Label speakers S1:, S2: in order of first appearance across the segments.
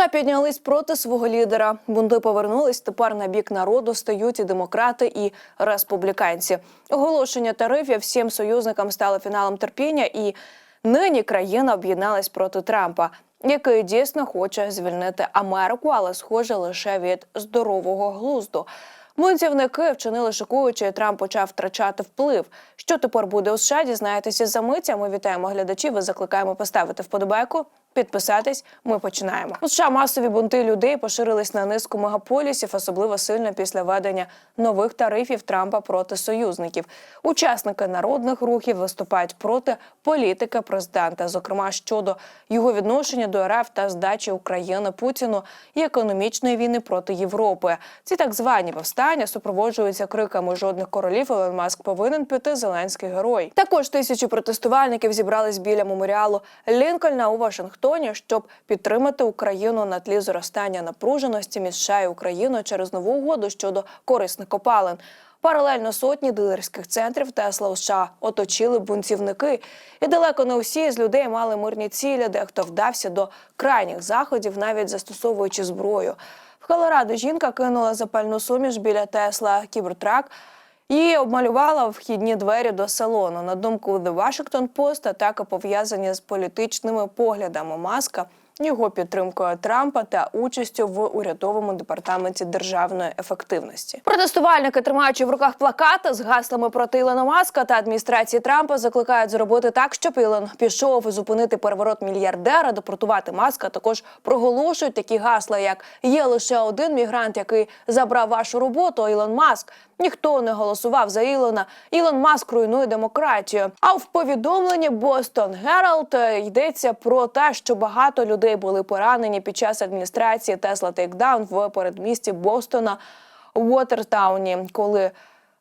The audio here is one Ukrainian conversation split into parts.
S1: США піднялись проти свого лідера. Бунти повернулись. Тепер на бік народу стають і демократи, і республіканці. Оголошення тарифів всім союзникам стало фіналом терпіння, і нині країна об'єдналась проти Трампа, який дійсно хоче звільнити Америку, але схоже лише від здорового глузду. Бунтівники вчинили шокуючи, і Трамп почав втрачати вплив. Що тепер буде у США? Дізнаєтеся за мить. А Ми вітаємо глядачів. і закликаємо поставити вподобайку. Підписатись, ми починаємо. У США масові бунти людей поширились на низку мегаполісів, особливо сильно після введення нових тарифів Трампа проти союзників. Учасники народних рухів виступають проти політики президента, зокрема щодо його відношення до РФ та здачі України Путіну і економічної війни проти Європи. Ці так звані повстання супроводжуються криками жодних королів. Елон Маск повинен піти Зеленський герой. Також тисячі протестувальників зібрались біля меморіалу Лінкольна у Вашингтоні, щоб підтримати Україну на тлі зростання напруженості між США і Україною через нову угоду щодо корисних копалин. Паралельно сотні дилерських центрів Тесла у США оточили бунтівники, і далеко не усі з людей мали мирні цілі, дехто вдався до крайніх заходів, навіть застосовуючи зброю. В Колорадо жінка кинула запальну суміш біля Тесла Кібертрак і обмалювала вхідні двері до салону. На думку The Washington Post, атака пов'язані з політичними поглядами Маска, його підтримкою Трампа та участю в урядовому департаменті державної ефективності. Протестувальники, тримаючи в руках плакати з гаслами проти Ілона Маска та адміністрації Трампа, закликають зробити так, щоб Ілон пішов і зупинити переворот мільярдера, депортувати маска. Також проголошують такі гасла, як є лише один мігрант, який забрав вашу роботу. Ілон Маск. Ніхто не голосував за Ілона. Ілон Маск руйнує демократію. А в повідомленні Бостон Гералд йдеться про те, що багато людей були поранені під час адміністрації Тесла Тейкдаун в передмісті Бостона Уотертауні, коли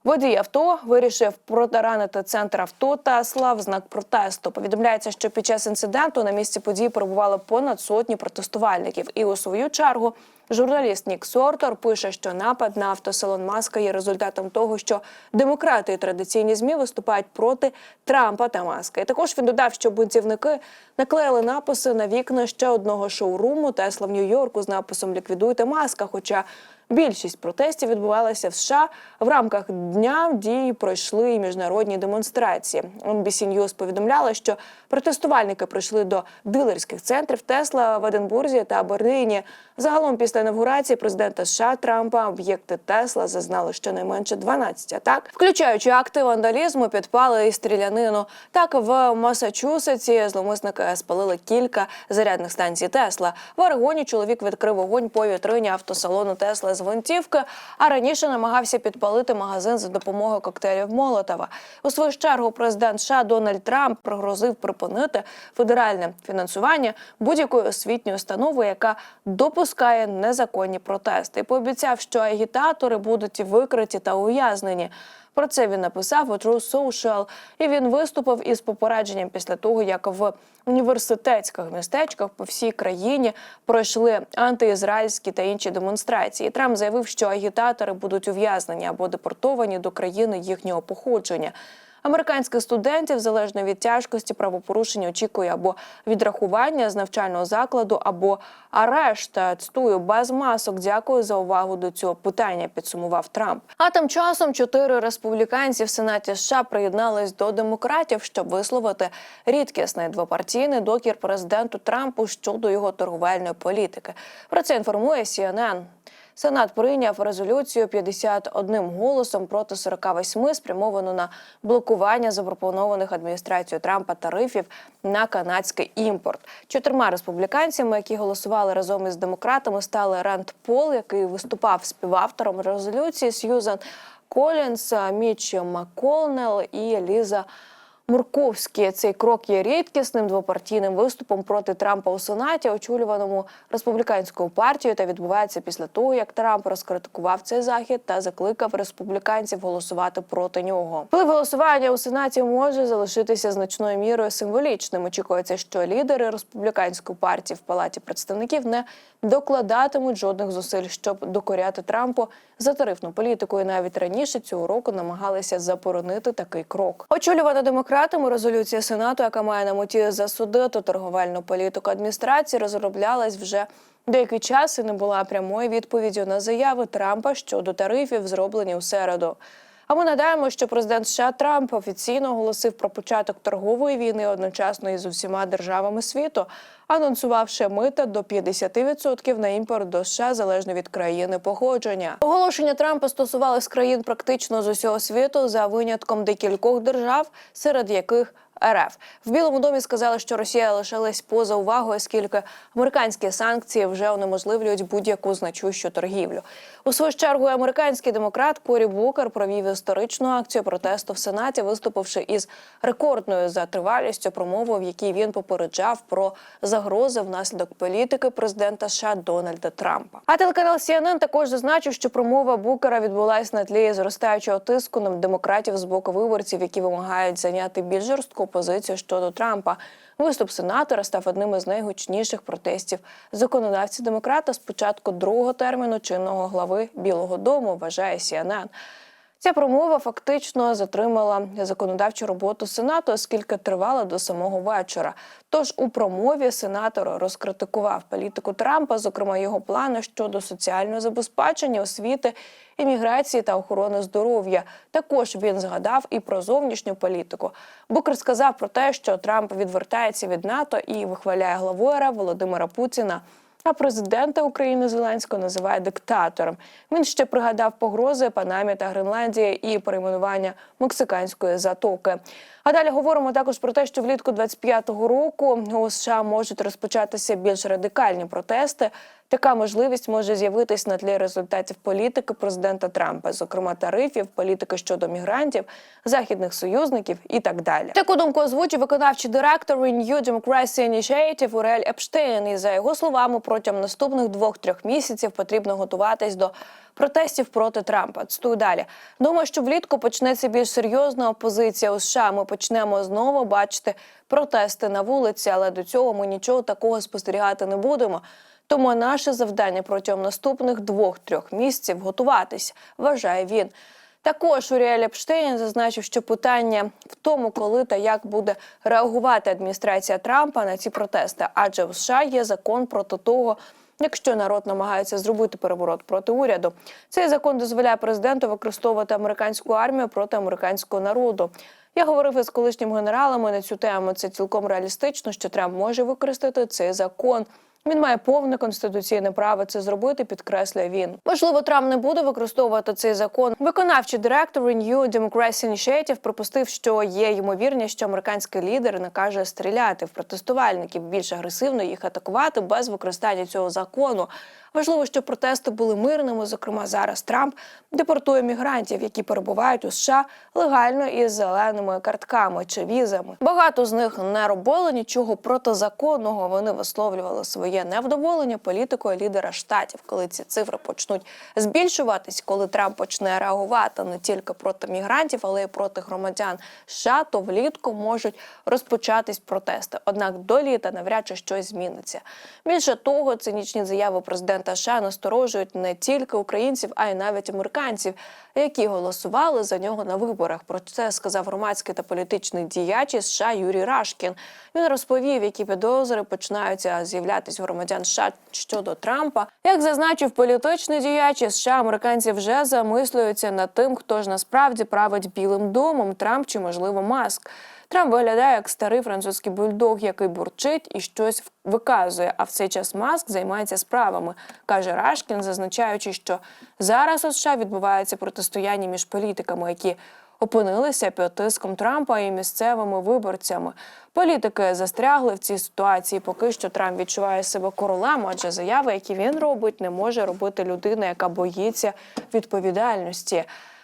S1: Водій авто вирішив протаранити центр авто Тесла в знак протесту. Повідомляється, що під час інциденту на місці події перебувало понад сотні протестувальників. І у свою чергу журналіст Нік Сортор пише, що напад на автосалон Маска є результатом того, що демократи і традиційні змі виступають проти Трампа та Маска. І також він додав, що бунтівники наклеїли написи на вікна ще одного шоуруму Тесла в Нью-Йорку з написом Ліквідуйте маска. Хоча Більшість протестів відбувалася в США. В рамках дня дії пройшли і міжнародні демонстрації. NBC News повідомляла, що протестувальники прийшли до дилерських центрів Тесла в Единбурзі та Берліні. Загалом, після інавгурації президента США Трампа об'єкти Тесла зазнали щонайменше 12 атак, включаючи акти вандалізму, підпали і стрілянину. Так в Масачусетсі зловмисники спалили кілька зарядних станцій Тесла. В Орегоні чоловік відкрив вогонь по вітрині автосалону Тесла з гвинтівки, а раніше намагався підпалити магазин за допомогою коктейлів Молотова. У свою чергу президент США Дональд Трамп пригрозив припинити федеральне фінансування будь-якої освітньої установи, яка допускає незаконні протести, і пообіцяв, що агітатори будуть викриті та ув'язнені. Про це він написав у True Social, і він виступив із попередженням після того, як в університетських містечках по всій країні пройшли антиізраїльські та інші демонстрації. Трамп заявив, що агітатори будуть ув'язнені або депортовані до країни їхнього походження. Американських студентів залежно від тяжкості правопорушення очікує або відрахування з навчального закладу, або арешт. Цитую без масок. Дякую за увагу до цього питання. Підсумував Трамп. А тим часом чотири республіканці в сенаті США приєднались до демократів, щоб висловити рідкісний двопартійний докір президенту Трампу щодо його торговельної політики. Про це інформує CNN. Сенат прийняв резолюцію 51 голосом проти 48, спрямовану на блокування запропонованих адміністрацією Трампа тарифів на канадський імпорт. Чотирма республіканцями, які голосували разом із демократами, стали Ранд Пол, який виступав співавтором резолюції, Сьюзан Колінс, Міч Макколнел і Ліза. Мурковський цей крок є рідкісним двопартійним виступом проти Трампа у Сенаті, очолюваному республіканською партією, та відбувається після того, як Трамп розкритикував цей захід та закликав республіканців голосувати проти нього. Вплив голосування у Сенаті може залишитися значною мірою символічним. Очікується, що лідери республіканської партії в палаті представників не докладатимуть жодних зусиль, щоб докоряти Трампу за тарифну політику. І навіть раніше цього року намагалися заборонити такий крок. Очолювана демократами резолюція Сенату, яка має на меті засудити торговельну політику адміністрації, розроблялась вже Деякий час і не була прямої відповіді на заяви Трампа щодо тарифів, зроблені у середу. А ми надаємо, що президент США Трамп офіційно оголосив про початок торгової війни одночасно із усіма державами світу, анонсувавши мита до 50% на імпорт до США залежно від країни походження. Оголошення Трампа стосувалось країн практично з усього світу за винятком декількох держав, серед яких РФ в Білому домі сказали, що Росія лишилась поза увагою, оскільки американські санкції вже унеможливлюють будь-яку значущу торгівлю. У свою чергу американський демократ Корі Букер провів історичну акцію протесту в Сенаті, виступивши із рекордною за тривалістю промовою, в якій він попереджав про загрози внаслідок політики президента США Дональда Трампа. А телеканал CNN також зазначив, що промова Букера відбулась на тлі зростаючого тиску на демократів з боку виборців, які вимагають зайняти більш жорстку позицію щодо Трампа. Виступ сенатора став одним із найгучніших протестів законодавці демократа з початку другого терміну чинного глави Білого Дому. Вважає CNN. Ця промова фактично затримала законодавчу роботу сенату, оскільки тривала до самого вечора. Тож у промові сенатор розкритикував політику Трампа, зокрема його плани щодо соціального забезпечення, освіти, імміграції та охорони здоров'я. Також він згадав і про зовнішню політику. Букер сказав про те, що Трамп відвертається від НАТО і вихваляє главу РФ Володимира Путіна. А президента України Зеленського називає диктатором. Він ще пригадав погрози Панамі та Гренландії і перейменування мексиканської затоки. А далі говоримо також про те, що влітку 25-го року у США можуть розпочатися більш радикальні протести. Така можливість може з'явитись на тлі результатів політики президента Трампа, зокрема тарифів, політики щодо мігрантів, західних союзників і так далі. Таку думку озвучив виконавчий директор Renew Democracy Initiative Урель Епштейн. І за його словами, протягом наступних двох-трьох місяців потрібно готуватись до протестів проти Трампа. Цитую далі. Думаю, що влітку почнеться більш серйозна опозиція у США. Ми почнемо знову бачити протести на вулиці, але до цього ми нічого такого спостерігати не будемо. Тому наше завдання протягом наступних двох-трьох місяців готуватися, вважає він. Також Уріель Епштейн зазначив, що питання в тому, коли та як буде реагувати адміністрація Трампа на ці протести, адже в США є закон проти того. Якщо народ намагається зробити переворот проти уряду, цей закон дозволяє президенту використовувати американську армію проти американського народу. Я говорив із колишніми генералами на цю тему. Це цілком реалістично, що Трамп може використати цей закон. Він має повне конституційне право це зробити, підкреслює він. Можливо, Трамп не буде використовувати цей закон. Виконавчий директор Renew Democracy Initiative припустив, що є ймовірність, що американський лідер накаже стріляти в протестувальників більш агресивно їх атакувати без використання цього закону. Важливо, щоб протести були мирними. Зокрема, зараз Трамп депортує мігрантів, які перебувають у США легально із зеленими картками чи візами. Багато з них не робили нічого протизаконного. Вони висловлювали своє невдоволення політикою лідера штатів. Коли ці цифри почнуть збільшуватись, коли Трамп почне реагувати не тільки проти мігрантів, але й проти громадян США, то влітку можуть розпочатись протести. Однак до літа навряд чи щось зміниться. Більше того, цинічні заяви президента США насторожують не тільки українців, а й навіть американців, які голосували за нього на виборах. Про це сказав громадський та політичний діяч із США Юрій Рашкін. Він розповів, які підозри починаються з'являтися у громадян США щодо Трампа. Як зазначив політичний діяч із США, американці вже замислюються над тим, хто ж насправді править Білим домом Трамп чи можливо Маск. Трамп виглядає як старий французький бульдог, який бурчить і щось виказує. А в цей час маск займається справами, каже Рашкін, зазначаючи, що зараз у США відбувається протистояння між політиками, які опинилися під тиском Трампа і місцевими виборцями. Політики застрягли в цій ситуації. Поки що Трамп відчуває себе королем, адже заяви, які він робить, не може робити людина, яка боїться відповідальності.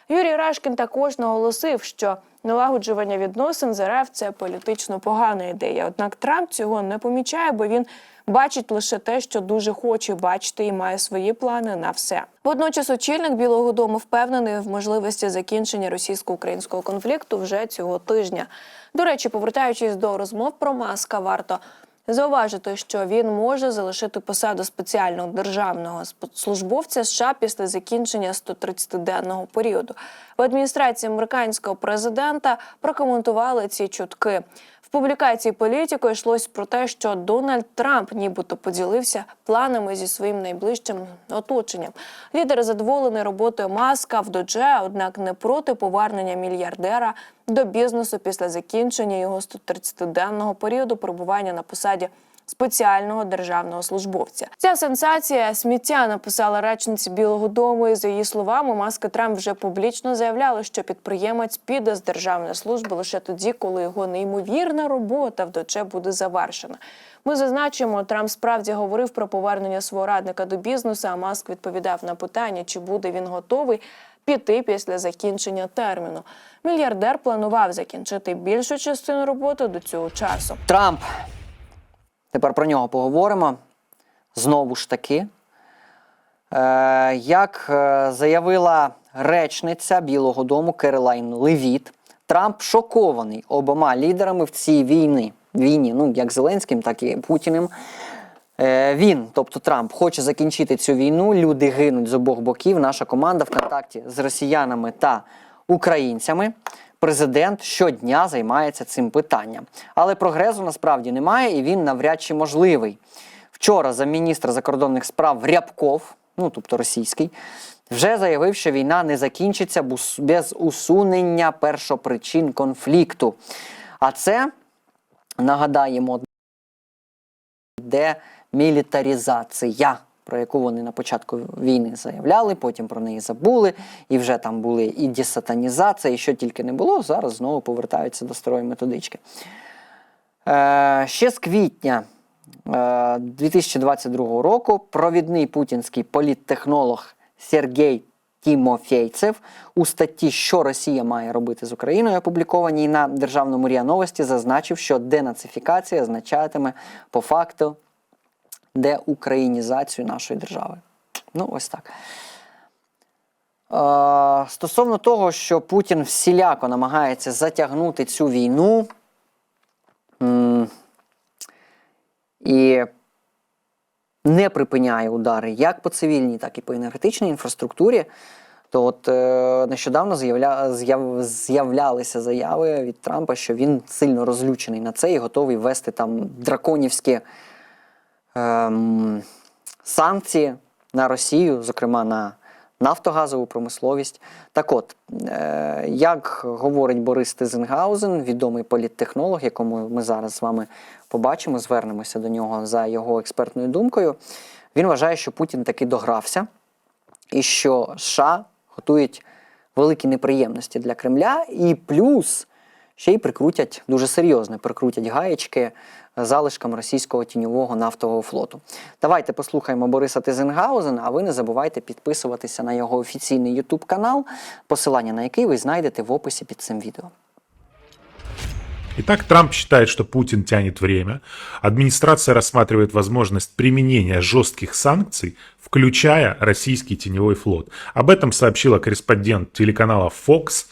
S1: Юрій Рашкін також наголосив, що налагоджування відносин з РФ – це політично погана ідея. Однак Трамп цього не помічає, бо він бачить лише те, що дуже хоче бачити, і має свої плани на все. Водночас, очільник Білого Дому впевнений в можливості закінчення російсько-українського конфлікту вже цього тижня. До речі, повертаючись до розмов про маска, варто Зауважити, що він може залишити посаду спеціального державного службовця США після закінчення 130-денного періоду. В адміністрації американського президента прокоментували ці чутки. В публікації політико йшлось про те, що Дональд Трамп нібито поділився планами зі своїм найближчим оточенням. Лідер задоволений роботою маска в Додже, однак не проти повернення мільярдера до бізнесу після закінчення його 130-денного періоду перебування на посаді спеціального державного службовця. Ця сенсація сміття написала речниці Білого Дому. І за її словами, маска Трамп вже публічно заявляли, що підприємець піде з державної служби лише тоді, коли його неймовірна робота в ДОЧЕ буде завершена. Ми зазначимо, Трамп справді говорив про повернення свого радника до бізнесу. А Маск відповідав на питання, чи буде він готовий піти після закінчення терміну. Мільярдер планував закінчити більшу частину роботи до цього часу.
S2: Трамп. Тепер про нього поговоримо. Знову ж таки. Е, як е, заявила речниця Білого Дому Керолайн Левіт, Трамп шокований обома лідерами в цій війні. війні, ну як Зеленським, так і Путіним. Е, він, тобто Трамп, хоче закінчити цю війну. Люди гинуть з обох боків. Наша команда в контакті з росіянами та українцями. Президент щодня займається цим питанням. Але прогресу насправді немає і він навряд чи можливий. Вчора замміністра закордонних справ Рябков, ну тобто російський, вже заявив, що війна не закінчиться без усунення першопричин конфлікту. А це нагадаємо демілітаризація, про яку вони на початку війни заявляли, потім про неї забули, і вже там були і десатанізація, і що тільки не було, зараз знову повертаються до старої методички. Е, ще з квітня е, 2022 року провідний путінський політтехнолог Сергій Тімофейцев у статті, що Росія має робити з Україною, опублікованій на державному РІА Новості, зазначив, що денацифікація означатиме по факту деукраїнізацію нашої держави. Ну, ось так. Е, стосовно того, що Путін всіляко намагається затягнути цю війну. І не припиняє удари як по цивільній, так і по енергетичній інфраструктурі. То от е, нещодавно з'явля, з'яв, з'являлися заяви від Трампа, що він сильно розлючений на це і готовий ввести там драконівські ем, санкції на Росію, зокрема на нафтогазову промисловість. Так от, е, як говорить Борис Тизенгаузен, відомий політтехнолог, якому ми зараз з вами побачимо, звернемося до нього за його експертною думкою. Він вважає, що Путін таки догрався, і що США готують великі неприємності для Кремля, і плюс ще й прикрутять дуже серйозно, прикрутять гаєчки залишкам російського тіньового нафтового флоту. Давайте послухаємо Бориса Тизенгаузена, а ви не забувайте підписуватися на його офіційний YouTube канал, посилання на який ви знайдете в описі під цим відео.
S3: Итак, Трамп считает, что Путин тянет время. Администрация рассматривает возможность применения жестких санкций, включая российский теневой флот. Об этом сообщила корреспондент телеканала Fox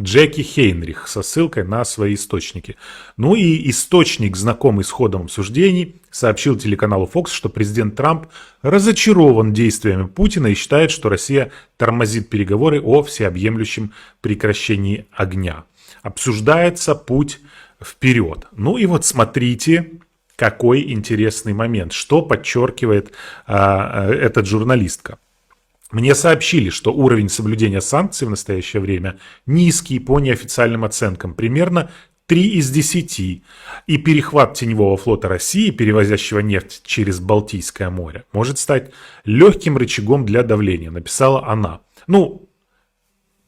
S3: Джеки Хейнрих со ссылкой на свои источники. Ну и источник, знакомый с ходом обсуждений, сообщил телеканалу Fox, что президент Трамп разочарован действиями Путина и считает, что Россия тормозит переговоры о всеобъемлющем прекращении огня. Обсуждается путь вперед. Ну и вот смотрите, какой интересный момент, что подчеркивает а, а, этот журналистка. Мне сообщили, что уровень соблюдения санкций в настоящее время низкий по неофициальным оценкам, примерно 3 из 10. И перехват теневого флота России, перевозящего нефть через Балтийское море, может стать легким рычагом для давления, написала она. Ну,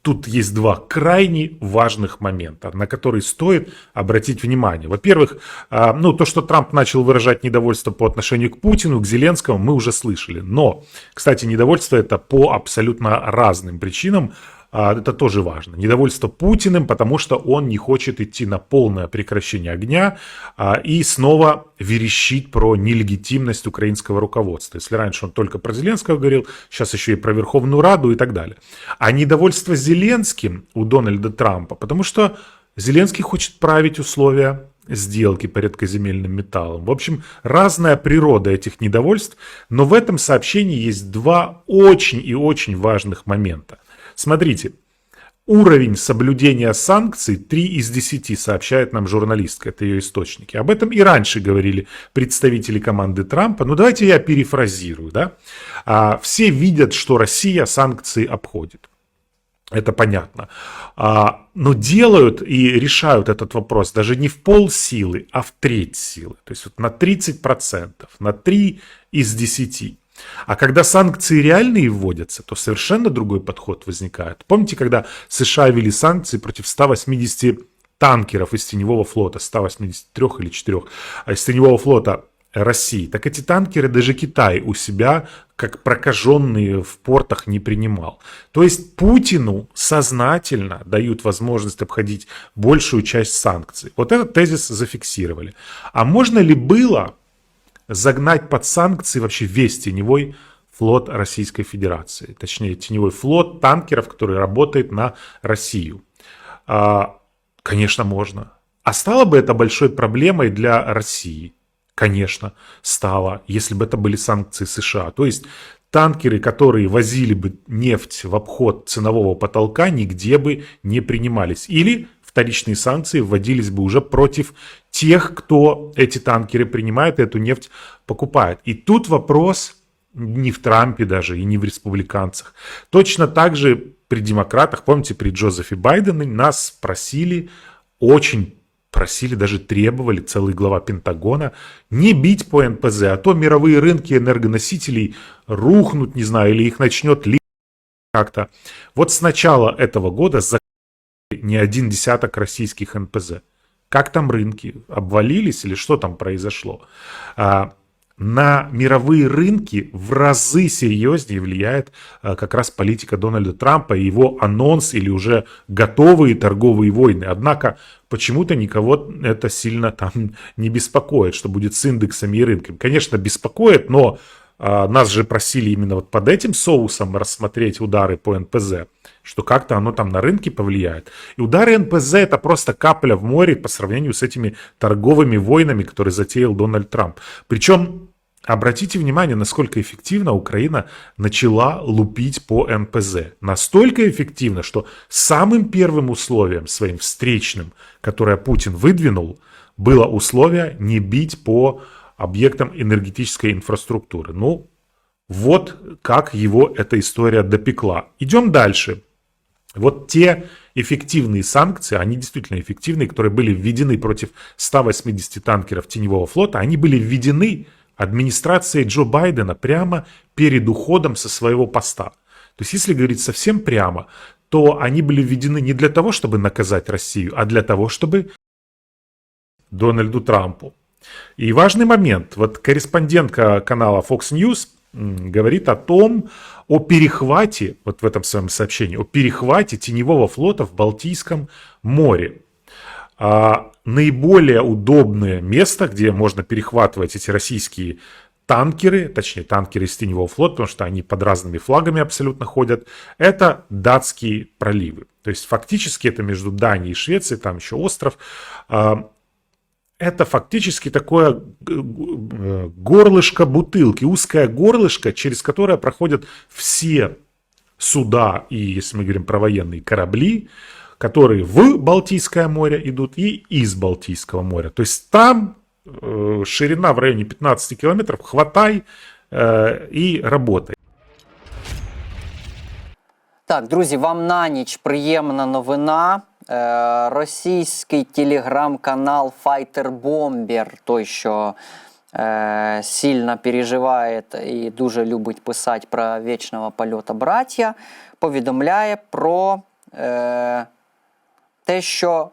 S3: тут есть два крайне важных момента, на которые стоит обратить внимание. Во-первых, а, ну, то, что Трамп начал выражать недовольство по отношению к Путину, к Зеленскому, мы уже слышали. Но, кстати, недовольство это по абсолютно разным причинам. А, Это тоже важно. Недовольство Путиным, потому что он не хочет идти на полное прекращение огня а, и снова верещит про нелегитимность украинского руководства. Если раньше он только про Зеленского говорил, сейчас еще и про Верховную Раду и так далее. А недовольство Зеленским у Дональда Трампа, потому что Зеленский хочет править условия сделки по редкоземельным металлам. В общем, разная природа этих недовольств, но в этом сообщении есть два очень и очень важных момента. Смотрите, уровень соблюдения санкций 3 из 10, сообщает нам журналистка, это ее источники. Об этом и раньше говорили представители команды Трампа. Ну давайте я перефразирую. Да? А, все видят, что Россия санкции обходит. Это понятно. А, но делают и решают этот вопрос даже не в пол силы, а в треть силы. То есть вот на 30%, на 3 из 10. А когда санкции реальные вводятся, то совершенно другой подход возникает. Помните, когда США ввели санкции против 180 танкеров из теневого флота, 183 или 4 а из теневого флота России, так эти танкеры даже Китай у себя как прокаженные в портах не принимал. То есть Путину сознательно дают возможность обходить большую часть санкций. Вот этот тезис зафиксировали. А можно ли было загнать под санкции вообще весь теневой флот Российской Федерации. Точнее, теневой флот танкеров, который работает на Россию. А, Конечно, можно. А стало бы это большой проблемой для России? Конечно, стало, если бы это были санкции США. То есть танкеры, которые возили бы нефть в обход ценового потолка, нигде бы не принимались. Или вторичные санкции вводились бы уже против тех, кто эти танкеры принимает и эту нефть покупает. И тут вопрос не в Трампе даже и не в республиканцах. Точно так же при демократах, помните, при Джозефе Байдене нас просили, очень просили, даже требовали, целый глава Пентагона, не бить по НПЗ, а то мировые рынки энергоносителей рухнут, не знаю, или их начнет ли как-то. Вот с начала этого года закрыли не один десяток российских НПЗ. Как там рынки? Обвалились или что там произошло? А, на мировые рынки в разы серьезнее влияет а, как раз политика Дональда Трампа и его анонс или уже готовые торговые войны. Однако почему-то никого это сильно там не беспокоит, что будет с индексами и рынками. Конечно, беспокоит, но нас же просили именно вот под этим соусом рассмотреть удары по НПЗ, что как-то оно там на рынке повлияет. И удары НПЗ это просто капля в море по сравнению с этими торговыми войнами, которые затеял Дональд Трамп. Причем Обратите внимание, насколько эффективно Украина начала лупить по НПЗ. Настолько эффективно, что самым первым условием своим встречным, которое Путин выдвинул, было условие не бить по объектам энергетической инфраструктуры. Ну, вот как его эта история допекла. Идем дальше. Вот те эффективные санкции, они действительно эффективные, которые были введены против 180 танкеров теневого флота, они были введены администрацией Джо Байдена прямо перед уходом со своего поста. То есть, если говорить совсем прямо, то они были введены не для того, чтобы наказать Россию, а для того, чтобы Дональду Трампу. И важный момент. Вот корреспондентка канала Fox News говорит о том, о перехвате, вот в этом своем сообщении, о перехвате теневого флота в Балтийском море. А наиболее удобное место, где можно перехватывать эти российские танкеры, точнее танкеры из теневого флота, потому что они под разными флагами абсолютно ходят, это датские проливы. То есть фактически это между Данией и Швецией, там еще остров. А, Это фактически такое э, горлышко бутылки, узкое горлышко, через которое проходят все суда и, если мы говорим про военные корабли, которые в Балтийское море идут и из Балтийского моря. То есть там э, ширина в районе 15 километров, хватай э, и работай.
S2: Так, друзі, вам на ніч приємна новина. Е, російський телеграм-канал Fighter Bomber, той, що е, сильно переживає і дуже любить писати про вічного польоту браття, повідомляє про е, те, що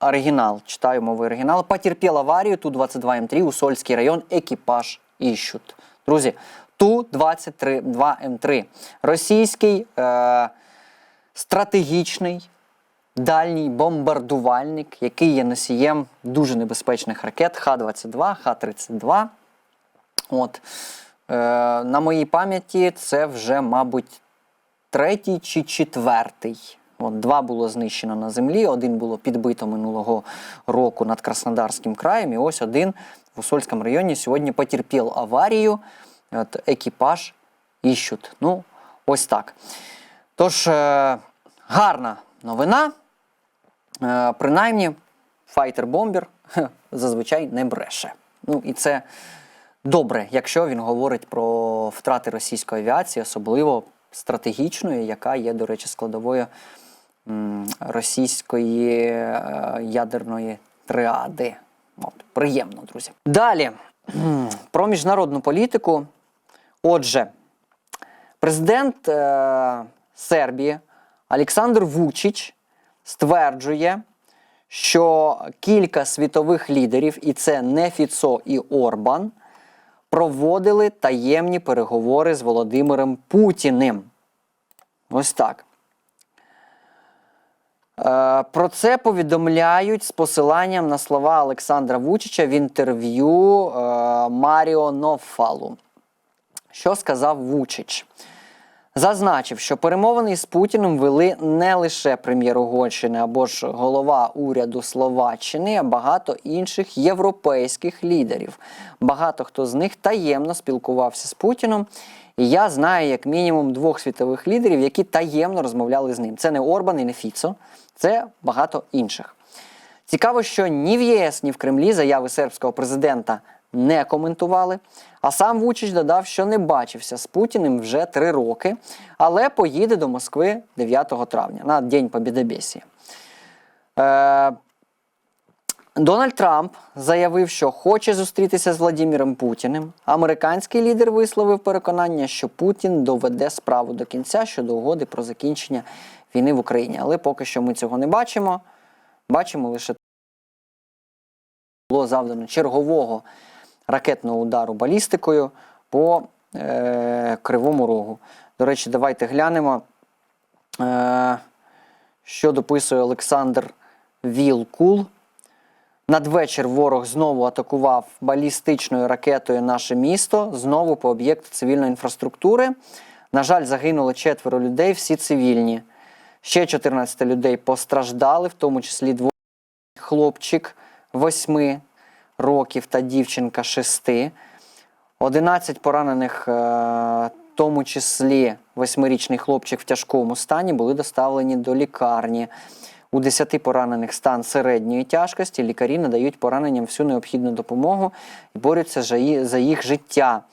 S2: оригінал, читаю мовий оригінал, потерпів аварію Ту-22М3 у Сольський район, екіпаж іщуть. Друзі, Ту-22М3. Російський е, стратегічний дальній бомбардувальник, який є носієм дуже небезпечних ракет Х-22, Х-32. От. Е, на моїй пам'яті це вже, мабуть, третій чи четвертий. От, два було знищено на землі, один було підбито минулого року над Краснодарським краєм, і ось один в Усольському районі сьогодні потерпів аварію. От, екіпаж іщуть. Ну, ось так. Тож, е, гарна новина. Е, принаймні, файтер-бомбер зазвичай не бреше. Ну і це добре, якщо він говорить про втрати російської авіації, особливо стратегічної, яка є, до речі, складовою російської е, ядерної триади. От, приємно, друзі. Далі про міжнародну політику. Отже, президент е, Сербії Олександр Вучич стверджує, що кілька світових лідерів, і це не Фіцо і Орбан, проводили таємні переговори з Володимиром Путіним. Ось так. Е, Про це повідомляють з посиланням на слова Олександра Вучича в інтерв'ю е, Маріо Нофалу. Що сказав Вучич? Зазначив, що перемовини з Путіним вели не лише прем'єр Угорщини або ж голова уряду Словаччини, а багато інших європейських лідерів. Багато хто з них таємно спілкувався з Путіном. І я знаю як мінімум двох світових лідерів, які таємно розмовляли з ним. Це не Орбан і не Фіцо, це багато інших. Цікаво, що ні в ЄС, ні в Кремлі заяви сербського президента не коментували. А сам Вучич додав, що не бачився з Путіним вже три роки, але поїде до Москви 9 травня на День Побєдобєсії. Е, Дональд Трамп заявив, що хоче зустрітися з Владимиром Путіним. Американський лідер висловив переконання, що Путін доведе справу до кінця щодо угоди про закінчення війни в Україні. Але поки що ми цього не бачимо. Бачимо лише було завдано чергового ракетного удару балістикою по е, Кривому Рогу. До речі, давайте глянемо, е, що дописує Олександр Вілкул. Надвечір ворог знову атакував балістичною ракетою наше місто, знову по об'єкту цивільної інфраструктури. На жаль, загинуло четверо людей, всі цивільні. Ще 14 людей постраждали, в тому числі двоє хлопчик 8 років та дівчинка 6. 11 поранених, е, в тому числі восьмирічний хлопчик в тяжкому стані, були доставлені до лікарні. У 10 поранених стан середньої тяжкості. Лікарі надають пораненням всю необхідну допомогу і борються за їх життя.